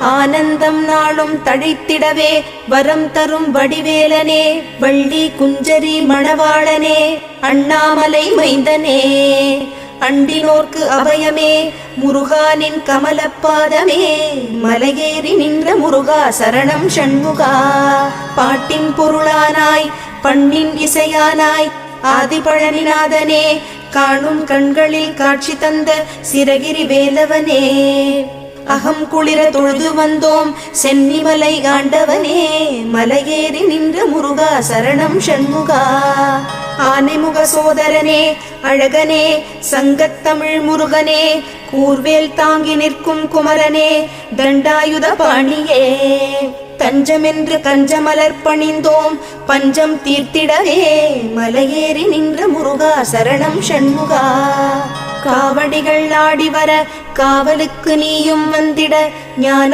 ஆனந்தம் நாளும் தழைத்திடவே வரம் தரும் வடிவேலனே வள்ளி குஞ்சரி மணவாளனே அண்ணாமலை மைந்தனே. அண்டினோர்க்கு அபயமே முருகானின் கமலப்பாதமே. மலையேறி நின்ற முருகா சரணம் சண்முகா. பாட்டின் பொருளானாய் பண்ணின் இசையானாய் ஆதிபழனிநாதனே காணும் கண்களில் காட்சி தந்த சிறகிரி வேலவனே. அகம் குளிர தொழுது வந்தோம். சென்னிமலை ஆண்டவனே மலையேறி நின்ற முருகா சரணம் ஷண்முகா ஆனைமுக சோதரனே அழகனே சங்கத்தமிழ் முருகனே கூர்வேல் தாங்கி நிற்கும் குமரனே தண்டாயுத பாணியே. தஞ்சமென்று கஞ்சமலர் பணிந்தோம். பஞ்சம் தீர்த்திடவே மலையேறி நின்ற முருகா சரணம் ஷண்முகா காவடிகள் ஆடி வர காவலுக்கு நீயும் வந்திட ஞான